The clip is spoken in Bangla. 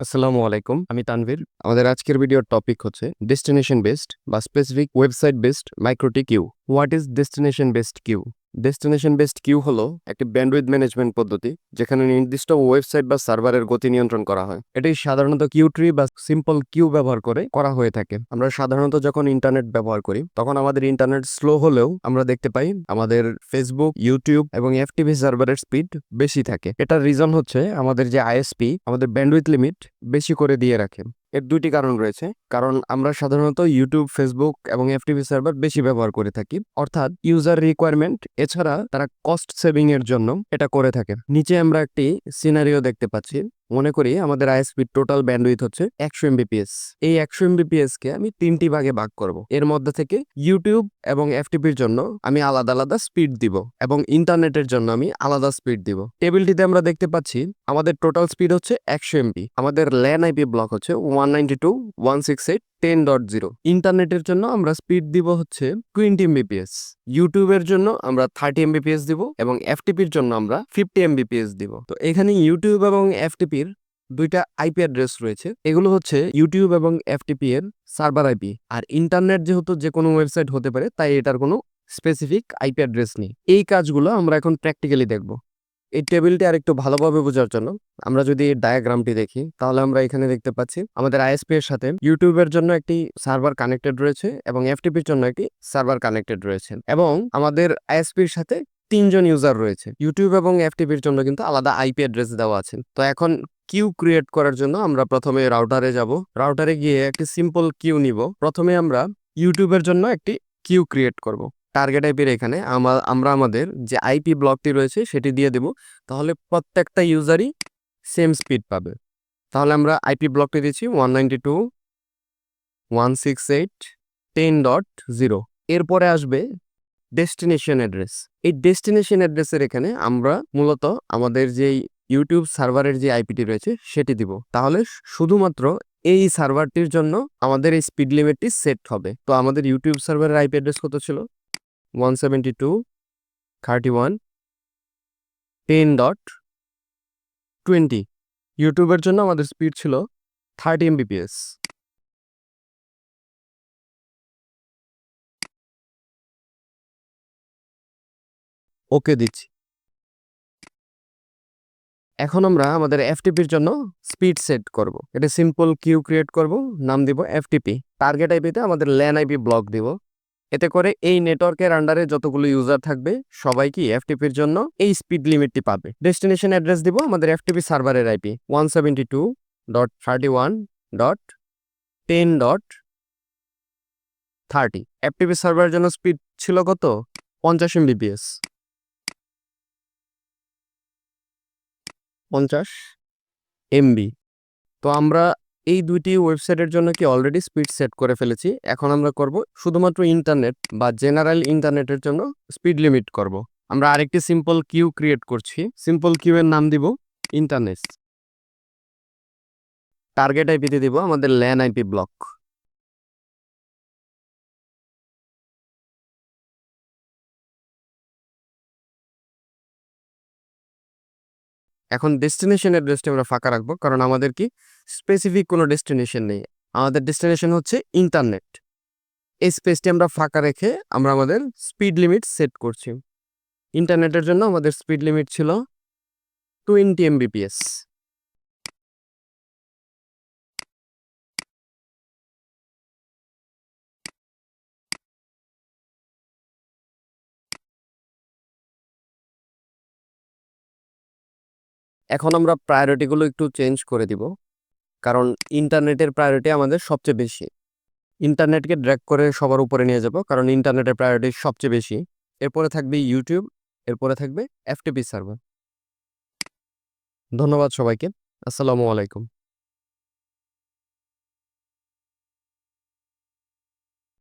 আসসালামু আলাইকুম, আমি তানভীর। আমাদের আজকের ভিডিওর টপিক হচ্ছে ডেস্টিনেশন বেসড বা specific website based MikroTik queue what is destination based queue destination based queue হলো একটি ব্যান্ডউইথ ম্যানেজমেন্ট পদ্ধতি, যেখানে নির্দিষ্ট ওয়েবসাইট বা সার্ভারের গতি নিয়ন্ত্রণ করা হয়। এটি সাধারণত কিউ ট্রি বা সিম্পল কিউ ব্যবহার করে করা হয়ে থাকে। আমরা সাধারণত যখন ইন্টারনেট ব্যবহার করি, তখন আমাদের ইন্টারনেট স্লো হলেও আমরা দেখতে পাই আমাদের ফেসবুক ইউটিউব এবং এফটিভি সার্ভারের স্পিড বেশি থাকে। এটার রিজন হচ্ছে আমাদের যে আইএসপি আমাদের ব্যান্ডউইথ লিমিট বেশি করে দিয়ে রাখে। এর দুইটি কারণ রয়েছে। কারণ আমরা সাধারণত ইউটিউব ফেসবুক এবং এফটিভি সার্ভার বেশি ব্যবহার করে থাকি। অর্থাৎ ইউজার রিকোয়ারমেন্ট এছাড়া তারা কস্ট সেভিং এর জন্য এটা করে থাকে। নিচে আমরা একটি সিনারিও দেখতে পাচ্ছি। মনে করি আমাদের আইএসপির টোটাল ব্যান্ডউইথ হচ্ছে একশো এমবিপিএস এই একশো এমবিপিএস কে আমি তিনটি ভাগে ভাগ করব। এর মধ্যে থেকে ইউটিউব এবং এফটিপির জন্য আমি আলাদা আলাদা স্পিড দিব এবং ইন্টারনেটের জন্য আমি আলাদা স্পিড দিব। টেবিলটিতে আমরা দেখতে পাচ্ছি আমাদের টোটাল স্পিড হচ্ছে একশো এমবি আমাদের ল্যান আইপি ব্লক হচ্ছে one ninety two one six eight ten dot zero ইন্টারনেটের জন্য আমরা স্পিড দিব হচ্ছে টোয়েন্টি এমবিপিএস ইউটিউবের জন্য আমরা থার্টি এমবিপিএস দিব এবং এফটিপির জন্য আমরা ফিফটি এমবিপিএস দিব। তো এখানে ইউটিউব এবং এফটিপির দুইটা আইপি অ্যাড্রেস রয়েছে। এগুলো হচ্ছে ইউটিউব এবং এফটিপি এর সার্ভার আইপি আর ইন্টারনেট যেহেতু যে কোনো ওয়েবসাইট হতে পারে, তাই এটার কোনো স্পেসিফিক আইপি অ্যাড্রেস নেই। এই কাজগুলো আমরা এখন প্র্যাকটিক্যালি দেখব। এই টেবিলটি আরেকটু ভালোভাবে বোঝার জন্য আমরা যদি এই ডায়াগ্রামটি দেখি, তাহলে আমরা এখানে দেখতে পাচ্ছি আমাদের আইএসপি এর সাথে ইউটিউবের জন্য একটি সার্ভার কানেক্টেড রয়েছে এবং এফটিপির জন্য একটি সার্ভার কানেক্টেড রয়েছে এবং আমাদের আইএসপির সাথে তিনজন ইউজার রয়েছে। ইউটিউব এবং এফটিপির জন্য কিন্তু আলাদা আইপি অ্যাড্রেস দেওয়া আছে। তো এখন কিউ ক্রিয়েট করার জন্য আমরা প্রথমে রাউটারে যাব। রাউটারে গিয়ে একটি সিম্পল কিউ নিব। প্রথমে আমরা ইউটিউবের জন্য একটি কিউ ক্রিয়েট করব। টার্গেট আইপির এখানে আমা- আমরা আমাদের যে আইপি ব্লকটি রয়েছে সেটি দিয়ে দেব। তাহলে প্রত্যেকটা ইউজারই সেম স্পিড পাবে। তাহলে আমরা আইপি ব্লকটি দিচ্ছি one ninety two one six eight ten dot zero এরপরে আসবে ডেস্টিনেশন অ্যাড্রেস এই ডেস্টিনেশন অ্যাড্রেসের এখানে আমরা মূলত আমাদের যেই ইউটিউব সার্ভারের যে আইপিটি রয়েছে সেটি দিব। তাহলে শুধুমাত্র এই সার্ভারটির জন্য আমাদের এই স্পিড লিমিটটি সেট হবে। তো আমাদের ইউটিউব সার্ভারের আইপি অ্যাড্রেস কত ছিল? One seventy two thirty one ten dot twenty ইউটিউবের জন্য আমাদের স্পিড ছিল থার্টি এমবিপিএস ওকে দিচ্ছি। এখন আমরা আমাদের এফটিপির জন্য স্পিড সেট করব। এটা সিম্পল কিউ ক্রিয়েট করব, নাম দিব এফটিপি টার্গেট আইপিতে আমাদের ল্যান আইপি ব্লক দিব। এতে করে এই নেটওয়ার্কের আন্ডারে যতগুলো ইউজার থাকবে সবাই কি এফটিপির জন্য এই স্পিড লিমিটটি পাবে। ডেস্টিনেশন অ্যাড্রেস দিব আমাদের এফটিপি সার্ভারের IP one seventy two dot thirty one dot ten dot thirty FTP সার্ভারের জন্য স্পিড ছিল কত? পঞ্চাশ এমবিপিএস পঞ্চাশ এমবি তো আমরা এই দুইটি ওয়েবসাইটের জন্য কি অলরেডি স্পিড সেট করে ফেলেছি? এখন আমরা করব শুধুমাত্র ইন্টারনেট বা জেনারেল ইন্টারনেটের জন্য স্পিড লিমিট করব। আমরা আরেকটি সিম্পল কিউ ক্রিয়েট করছি। সিম্পল কিউ এর নাম দিব ইন্টারনেট টার্গেট আইপিতে দিব আমাদের ল্যান আইপি ব্লক এখন ডেস্টিনেশন অ্যাড্রেসটি আমরা ফাঁকা রাখব। কারণ আমাদের কি স্পেসিফিক কোনো ডেস্টিনেশন নেই। আমাদের ডেস্টিনেশন হচ্ছে ইন্টারনেট এই স্পেসটি আমরা ফাঁকা রেখে আমরা আমাদের স্পিড লিমিট সেট করছি। ইন্টারনেটের জন্য আমাদের স্পিড লিমিট ছিল টোয়েন্টি এমবিপিএস এখন আমরা প্রায়োরিটিগুলো একটু চেঞ্জ করে দিব। কারণ ইন্টারনেটের প্রায়োরিটি আমাদের সবচেয়ে বেশি। ইন্টারনেটকে ড্র্যাক করে সবার উপরে নিয়ে যাব, কারণ ইন্টারনেটের প্রায়োরিটি সবচেয়ে বেশি। এরপরে থাকবে ইউটিউব এরপরে থাকবে এফটিপি সার্ভার ধন্যবাদ সবাইকে। আসসালামু আলাইকুম।